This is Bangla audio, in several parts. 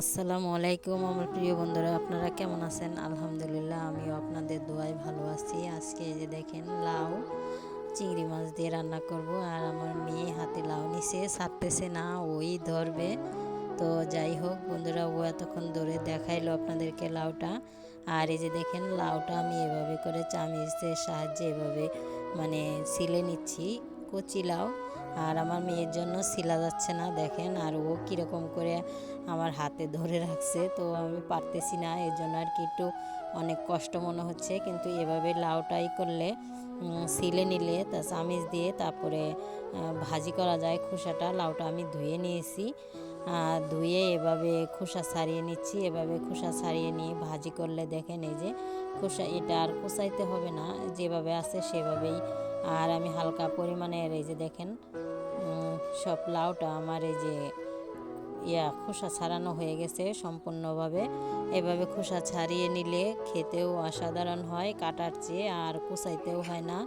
আসসালামু আলাইকুম আমার প্রিয় বন্ধুরা, আপনারা কেমন আছেন? আলহামদুলিল্লাহ, আমিও আপনাদের দোয়ায় ভালো আছি। আজকে এই যে দেখেন, লাউ, চিংড়ি মাছ দিয়ে রান্না করব। আর আমার মেয়ে হাতে লাউ নিছে, ছাড়তেছে না, ওই ধরবে। তো যাই হোক, বন্ধুরা, ও এতক্ষণ ধরে দেখাইলো আপনাদেরকে লাউটা। আর এই যে দেখেন, লাউটা আমি এভাবে করে চামিচের সাহায্যে এভাবে মানে ছিলে নিচ্ছি, কচি লাউ। আর আমার মেয়ের জন্য শিলা যাচ্ছে না, দেখেন। আর ও কীরকম করে আমার হাতে ধরে রাখছে, তো আমি পারতেছি না। এর জন্য আর কি একটু অনেক কষ্ট মনে হচ্ছে, কিন্তু এভাবে লাউটাই করলে সিলে নিলে তা চামিচ দিয়ে তারপরে ভাজি করা যায়। খোসাটা, লাউটা আমি ধুয়ে নিয়েছি। ধুয়ে এভাবে খোসা ছাড়িয়ে নিচ্ছি। এভাবে খোসা ছাড়িয়ে নিয়ে ভাজি করলে দেখেন এই যে খোসা, এটা আর কোসাইতে হবে না। যেভাবে আছে সেভাবেই। আর আমি হালকা পরিমাণের এই যে দেখেন সব লাউটা আমার এই যে ইয়া খোসা ছাড়ানো হয়ে গেছে সম্পূর্ণভাবে। এভাবে খোসা ছাড়িয়ে নিলে খেতেও অসাধারণ হয়, কাটার চেয়ে আর কুচাইতেও হয় না।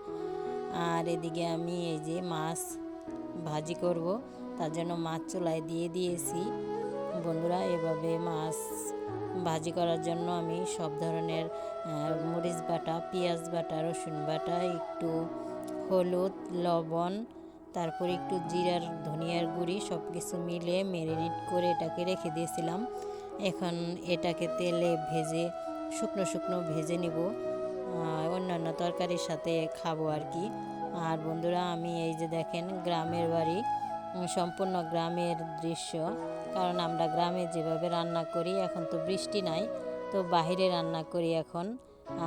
আর এদিকে আমি এই যে মাছ ভাজি করব, তার জন্য মাছ চুলায় দিয়ে দিয়েছি। বন্ধুরা, এভাবে মাছ ভাজি করার জন্য আমি সব ধরনের মরিচ বাটা, পেঁয়াজ বাটা, রসুন বাটা, একটু হলুদ, লবণ তারপর একটু জিরার, ধনিয়ার গুঁড়ি সব কিছু মিলে ম্যারিনেট করে এটাকে রেখে দিয়েছিলাম। এখন এটাকে তেলে ভেজে, শুকনো শুকনো ভেজে নিব। অন্যান্য তরকারির সাথে খাব আর কি। আর বন্ধুরা, আমি এই যে দেখেন গ্রামের বাড়ি সম্পূর্ণ গ্রামের দৃশ্য। কারণ আমরা গ্রামে যেভাবে রান্না করি, এখন তো বৃষ্টি নাই, তো বাহিরে রান্না করি এখন।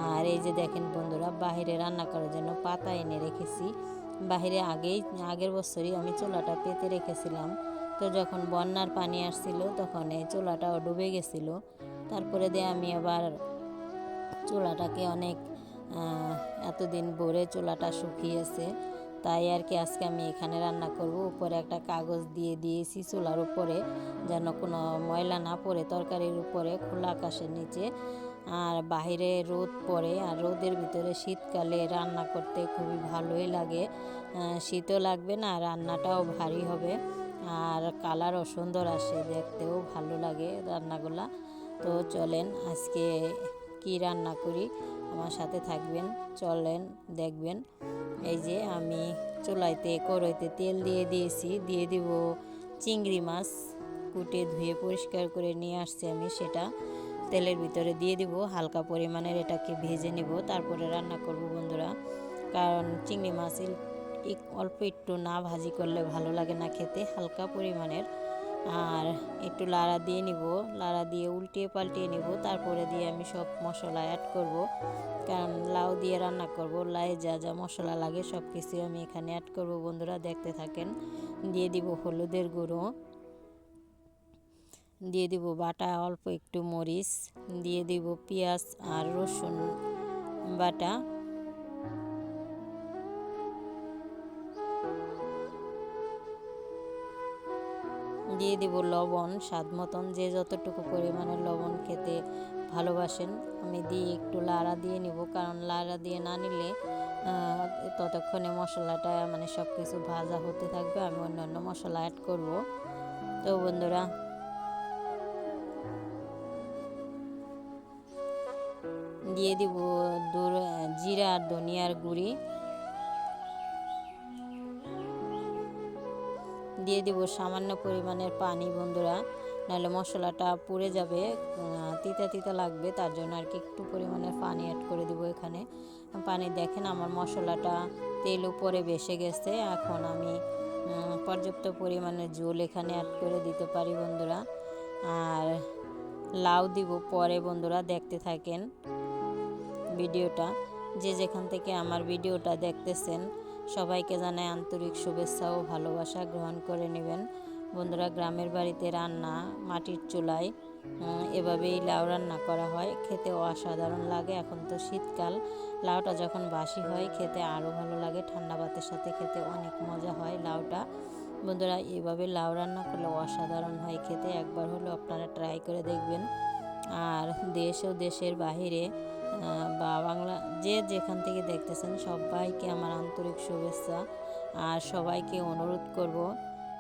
আর এই যে দেখেন বন্ধুরা, বাহিরে রান্না করার জন্য পাতা এনে রেখেছি। বাহিরে আগেই, আগের বছরই আমি চুলাটা পেতে রেখেছিলাম। তো যখন বন্যার পানি আসছিল, তখন এই চুলাটাও ডুবে গেছিল। তারপরে দিয়ে আমি আবার চুলাটাকে অনেক এতদিন ভরে চুলাটা শুকিয়েছে। তাই আর কি আজকে আমি এখানে রান্না করব। উপরে একটা কাগজ দিয়ে দিয়েছি চুলার উপরে, যেন কোনো ময়লা না পড়ে তরকারির উপরে, খোলা আকাশের নিচে। আর বাহিরে রোদ পড়ে, আর রোদের ভিতরে শীতকালে রান্না করতে খুবই ভালোই লাগে। শীতও লাগবে না, রান্নাটাও ভারী হবে। আর কালারও সুন্দর আসে, দেখতেও ভালো লাগে রান্নাগুলা। তো চলেন, আজকে কি রান্না করি? আমার সাথে থাকবেন, চলেন, দেখবেন। এই যে আমি চুলাইতে কড়াইতে তেল দিয়ে দিয়েছি, দিয়ে দিব চিংড়ি মাছ। কুটে ধুয়ে পরিষ্কার করে নিয়ে আসছি আমি সেটা। তেলের ভিতরে দিয়ে দিব, হালকা পরিমাণের এটাকে ভেজে নিব, তারপরে রান্না করব বন্ধুরা। কারণ চিংড়ি মাছ অল্প একটু না ভাজি করলে ভালো লাগে না খেতে, হালকা পরিমাণের। আর একটু লাড়া দিয়ে নিব, লাড়া দিয়ে উল্টিয়ে পাল্টিয়ে নিব, তারপরে দিয়ে আমি সব মশলা অ্যাড করব। কারণ লাউ দিয়ে রান্না করব লাই যা যা মশলা লাগে সব কিছু আমি এখানে অ্যাড করব বন্ধুরা, দেখতে থাকেন। দিয়ে দিব হলুদের গুঁড়ো। দিয়ে দিব বাটা, অল্প একটু মরিচ, দিয়ে দিব পেঁয়াজ আর রসুন বাটা। দিয়ে দিব লবণ, স্বাদ মতন যে যতটুকু পরিমাণে লবণ খেতে ভালোবাসেন, আমি দিয়ে একটু লাড়া দিয়ে নিব, কারণ লাড়া দিয়ে না নিলে ততক্ষণে মশলাটা মানে সব কিছু ভাজা হতে থাকবে, আমি অন্যান্য মশলা অ্যাড করব। তো বন্ধুরা দিয়ে দিব জিরা আর ধনিয়ার গুঁড়ি। দিয়ে দিব সামান্য পরিমাণের পানি বন্ধুরা, নাহলে মশলাটা পুড়ে যাবে তিতা তিতা লাগবে, তার জন্য আর কি একটু পরিমাণের পানি অ্যাড করে দিব এখানে। পানি দেখেন আমার মশলাটা তেল উপরে বেসে গেছে, এখন আমি পর্যাপ্ত পরিমাণে জল এখানে অ্যাড করে দিতে পারি বন্ধুরা। আর লাউ দিব পরে বন্ধুরা, দেখতে থাকেন। ভিডিওটা, যে যেখান থেকে আমার ভিডিওটা দেখতেছেন, সবাইকে জানাই আন্তরিক শুভেচ্ছা ও ভালোবাসা গ্রহণ করে নেবেন। বন্ধুরা, গ্রামের বাড়িতে রান্না, মাটির চুলায় এভাবেই লাউ রান্না করা হয়। খেতে অসাধারণ লাগে। এখন তো শীতকাল। লাউটা যখন বাসি হয়, খেতে আরও ভালো লাগে। ঠান্ডা ভাতের সাথে খেতে অনেক মজা হয় লাউটা। বন্ধুরা, এভাবে লাউ রান্না করলে অসাধারণ হয় খেতে। একবার হলো আপনারা ট্রাই করে দেখবেন। আর দেশ ও দেশের বাহিরে বা বাংলা যে যেখান থেকে দেখতেছেন সবাইকে আমার আন্তরিক শুভেচ্ছা। আর সবাইকে অনুরোধ করব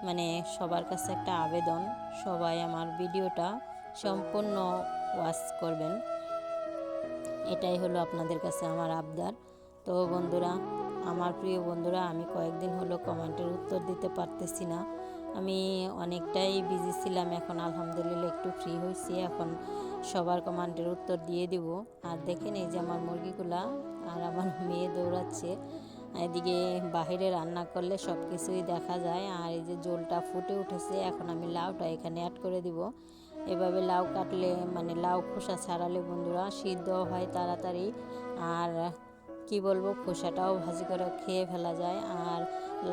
মানে সবার কাছে একটা আবেদন, সবাই আমার ভিডিওটা সম্পূর্ণ ওয়াচ করবেন। এটাই হলো আপনাদের কাছে আমার আবদার। তো বন্ধুরা, আমার প্রিয় বন্ধুরা, আমি কয়েকদিন হলো কমেন্টের উত্তর দিতে পারতেছি না। আমি অনেকটাই বিজি ছিলাম, এখন আলহামদুলিল্লাহ একটু ফ্রি হয়েছি, এখন সবার কমান্ডের উত্তর দিয়ে দিব। আর দেখেন এই যে আমার মুরগিগুলা আর আমার মেয়ে দৌড়াচ্ছে। এদিকে বাহিরে রান্না করলে সব কিছুই দেখা যায়। আর এই যে জলটা ফুটে উঠেছে, এখন আমি লাউটা এখানে অ্যাড করে দিব। এভাবে লাউ কাটলে মানে লাউ খোসা ছাড়ালে বন্ধুরা সিদ্ধ হয় তাড়াতাড়ি। আর কি বলব, খোসাটাও ভাজি করে খেয়ে ফেলা যায়। আর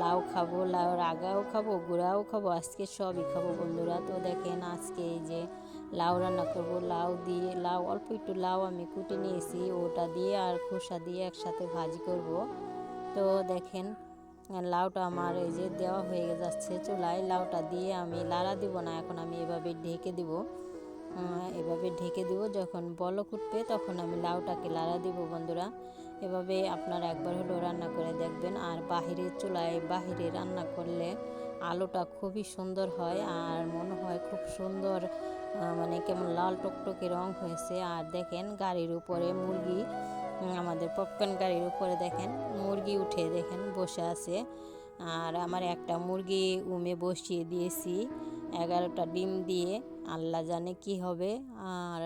লাউ খাব, লাউ রাগাও খাব, গুঁড়াও খাব, আজকে সবই খাব বন্ধুরা। তো দেখেন আজকে এই যে লাউ রান্না করব, লাউ দিয়ে, লাউ, অল্প একটু লাউ আমি কুটে নিয়েছি, ওটা দিয়ে আর খোসা দিয়ে একসাথে ভাজি করব। তো দেখেন, লাউটা আমার এই যে দেওয়া হয়ে যাচ্ছে চুলায়, লাউটা দিয়ে আমি লাড়া দিব না, এখন আমি এভাবে ঢেকে দিব। এভাবে ঢেকে দিব, যখন বলক উঠবে তখন আমি লাউটাকে লাড়া দিব বন্ধুরা। এভাবে আপনারা একবার হলো রান্না করে দেখবেন। আর বাহিরের চুলায় বাহিরে রান্না করলে আলোটা খুবই সুন্দর হয় আর মনে হয় খুব সুন্দর মানে কেমন লাল টকটকে রং হয়েছে। আর দেখেন গাড়ির উপরে মুরগি আমাদের পপকর্ন গাড়ির উপরে দেখেন মুরগি উঠে দেখেন বসে আছে। আর আমার একটা মুরগি উমে বসিয়ে দিয়েছি, এগারোটা ডিম দিয়ে। আল্লাহ জানে কি হবে। আর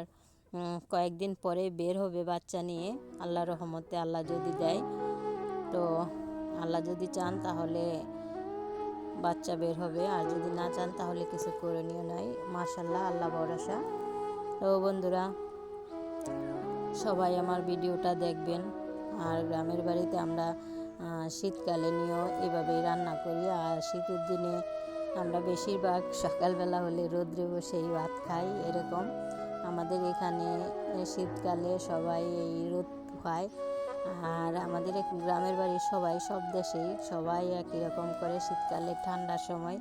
কয়েকদিন পরে বের হবে বাচ্চা নিয়ে আল্লাহ রহমতে আল্লাহ যদি দেয়। তো আল্লাহ যদি চান তাহলে বাচ্চা বের হবে, আর যদি না চান তাহলে কিছু করে নিও নাই। মার্শাল্লাহ আল্লাহ ভরসা। তো বন্ধুরা, সবাই আমার ভিডিওটা দেখবেন। আর গ্রামের বাড়িতে আমরা শীতকালে নিয়েও এভাবেই রান্না করি। আর শীতের দিনে আমরা বেশিরভাগ সকালবেলা হলে রোদ্রে বসেই ভাত খাই, এরকম। আমাদের এখানে শীতকালে সবাই এই রোদ খায় আর আমাদের গ্রামের বাড়ির সবাই সব দেশেই সবাই একই রকম করে শীতকালে ঠান্ডার সময়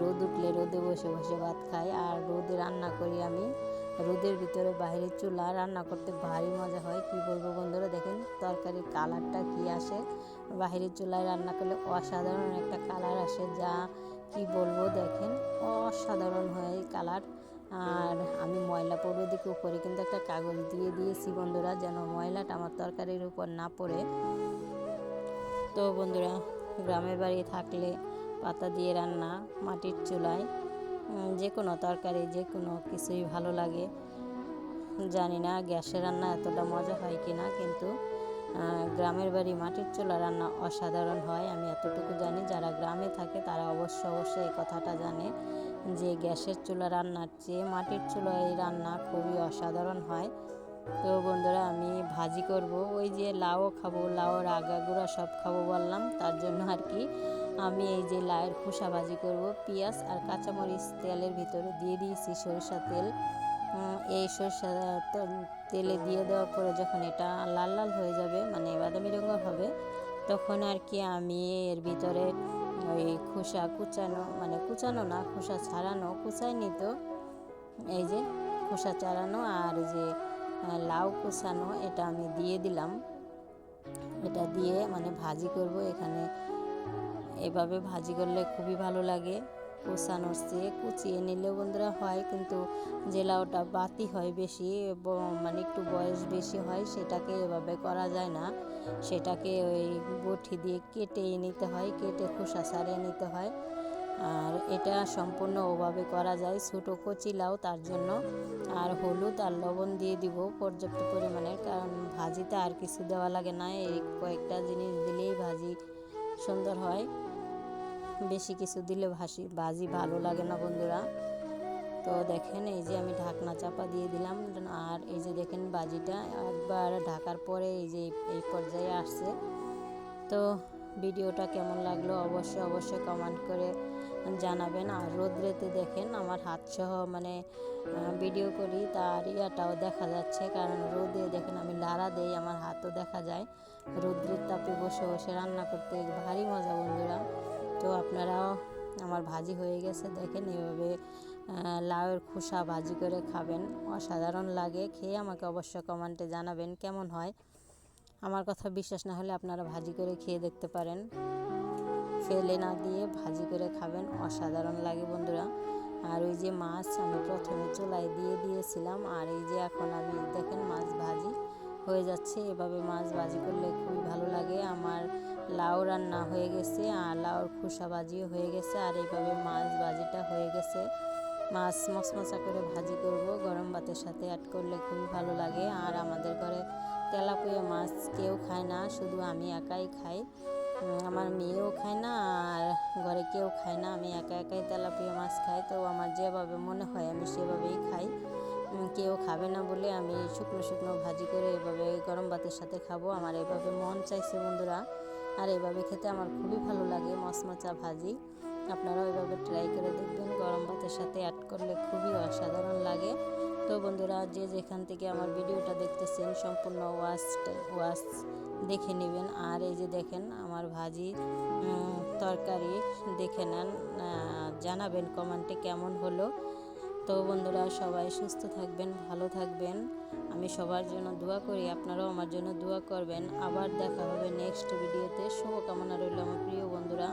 রোদ উঠলে রোদে বসে বসে ভাত খায়। আর রোদে রান্না করি আমি। রোদের ভিতরে বাইরের চুলা রান্না করতে ভারী মজা হয়। কি বলব বন্ধুরা, দেখেন তরকারির কালারটা কি আসে। বাহিরের চুলায় রান্না করলে অসাধারণ একটা কালার আসে যা কি বলব, দেখেন অসাধারণ হয় কালার। আর আমি ময়লা পড়বে দিকে উপরে কিন্তু একটা কাগজ দিয়ে দিয়েছি বন্ধুরা, যেন ময়লাটা আমার তরকারির উপর না পড়ে। তো বন্ধুরা, গ্রামের বাড়ি থাকলে পাতা দিয়ে রান্না মাটির চুলায় যে কোনো তরকারি, যে কোনো কিছুই ভালো লাগে। জানি না গ্যাসে রান্না এতটা মজা হয় কি না, কিন্তু গ্রামের বাড়ি মাটির চুলা রান্না অসাধারণ হয়, আমি এতটুকু জানি। যারা গ্রামে থাকে তারা অবশ্য অবশ্যই এই কথাটা জানে। যে গ্যাসের চুলা রান্নার চেয়ে মাটির চুলায় রান্না খুবই অসাধারণ হয়। তো বন্ধুরা, আমি ভাজি করব। ওই যে লাউ খাব, লাউর আগাগুড়া সব খাব বললাম। তার জন্য আর কি আমি এই যে লাউয়ের খোসা ভাজি করব। পেঁয়াজ আর কাঁচামরিচ তেলের ভিতরে দিয়ে দিয়েছি সরিষা তেল। এই সরষা তেলে দিয়ে দেওয়ার পরে যখন এটা লাল লাল হয়ে যাবে মানে বাদামি রঙের হবে, তখন আর কি আমি এর ভিতরে ওই খোসা কুচানো মানে কুচানো না, খোসা ছাড়ানো কুচাই নিত এই যে খোসা ছাড়ানো আর যে লাউ কুচানো, এটা আমি দিয়ে দিলাম। এটা দিয়ে মানে ভাজি করব এখানে। এভাবে ভাজি করলে খুবই ভালো লাগে। কুচানোর চেয়ে কুচিয়ে নিলে বন্ধুরা হয়, কিন্তু যে লাউটা বাতি হয় বেশি মানে একটু বয়স বেশি হয়, সেটাকে এভাবে করা যায় না। সেটাকে ওই বটি দিয়ে কেটে নিতে হয়, কেটে খোসা ছাড়িয়ে নিতে হয়। আর এটা সম্পূর্ণ ওভাবে করা যায়, ছোটো কচি লাউ, তার জন্য। আর হলুদ আর লবণ দিয়ে দিব পর্যাপ্ত পরিমাণের কারণ ভাজিতে আর কিছু দেওয়া লাগে না, এই কয়েকটা জিনিস দিলেই ভাজি সুন্দর হয়। বেশি কিছু দিলে ভাসি, ভাজি ভালো লাগে না বন্ধুরা। তো দেখেন, এই যে আমি ঢাকনা চাপা দিয়ে দিলাম। আর এই যে দেখেন বাজিটা, একবার ঢাকার পরে এই যে এই পর্যায়ে আসছে। তো ভিডিওটা কেমন লাগল অবশ্যই অবশ্যই কমেন্ট করে জানাবেন। আর রোদ্রেতে দেখেন, আমার হাত সহ মানে ভিডিও করি, তার ইয়াটাও দেখা যাচ্ছে। কারণ রোদে দেখেন, আমি লাড়া দেই, আমার হাতও দেখা যায়। রোদ্রের তাপে বসে বসে রান্না করতে ভারী মজা বন্ধুরা। তো আপনারাও আমার ভাজি হয়ে গেছে, দেখেন এভাবে লাউয়ের খোসা ভাজি করে খাবেন। অসাধারণ লাগে, খেয়ে আমাকে অবশ্য কমেন্টে জানাবেন কেমন হয়। আমার কথা বিশ্বাস না হলে আপনারা ভাজি করে খেয়ে দেখতে পারেন। ফেলে না দিয়ে ভাজি করে খাবেন, অসাধারণ লাগে বন্ধুরা। আর ওই যে মাছ আমি প্রথমে চুলায় দিয়ে দিয়েছিলাম, আর এই যে এখন আমি দেখেন মাছ ভাজি হয়ে যাচ্ছে। এভাবে মাছ ভাজি করলে খুবই ভালো লাগে। আমার লাউ রান্না হয়ে গেছে আর লাউর খোসা ভাজিও হয়ে গেছে আর এইভাবে মাছ ভাজিটা হয়ে গেছে। মাছ মশমশা করে ভাজি করব, গরম ভাতের সাথে অ্যাড করলে খুবই ভালো লাগে। আর আমাদের ঘরে তেলাপুয়া মাছ কেউ খায় না, শুধু আমি একাই খাই। আমার মেয়েও খায় না আর ঘরে কেউ খায় না, আমি একা একাই তেলাপিয়া মাছ খাই। তো আমার যেভাবে মনে হয় আমি সেভাবেই খাই। কেউ খাবে না বলে আমি শুকনো শুকনো ভাজি করে এভাবে গরম ভাতের সাথে খাব। আমার এভাবে মন চাইছে বন্ধুরা। আর এভাবে খেতে আমার খুবই ভালো লাগে মশমাচা ভাজি। আপনারাও এভাবে ট্রাই করে দেখবেন, গরম ভাতের সাথে অ্যাড করলে খুবই অসাধারণ লাগে। তো বন্ধুরা, যে যেখান থেকে আমার ভিডিওটা দেখতেছেন, সম্পূর্ণ ওয়াচ ওয়াচ দেখে নেবেন। আর এই যে দেখেন, আমার ভাজি তরকারি দেখে নেন। জানাবেন কমেন্টে কেমন হলো। তো বন্ধুরা, সবাই সুস্থ থাকবেন, ভালো থাকবেন। আমি সবার জন্য দোয়া করি, আপনারাও আমার জন্য দোয়া করবেন। আবার দেখা হবে নেক্সট ভিডিওতে শুভকামনা রইল আমার প্রিয় বন্ধুরা।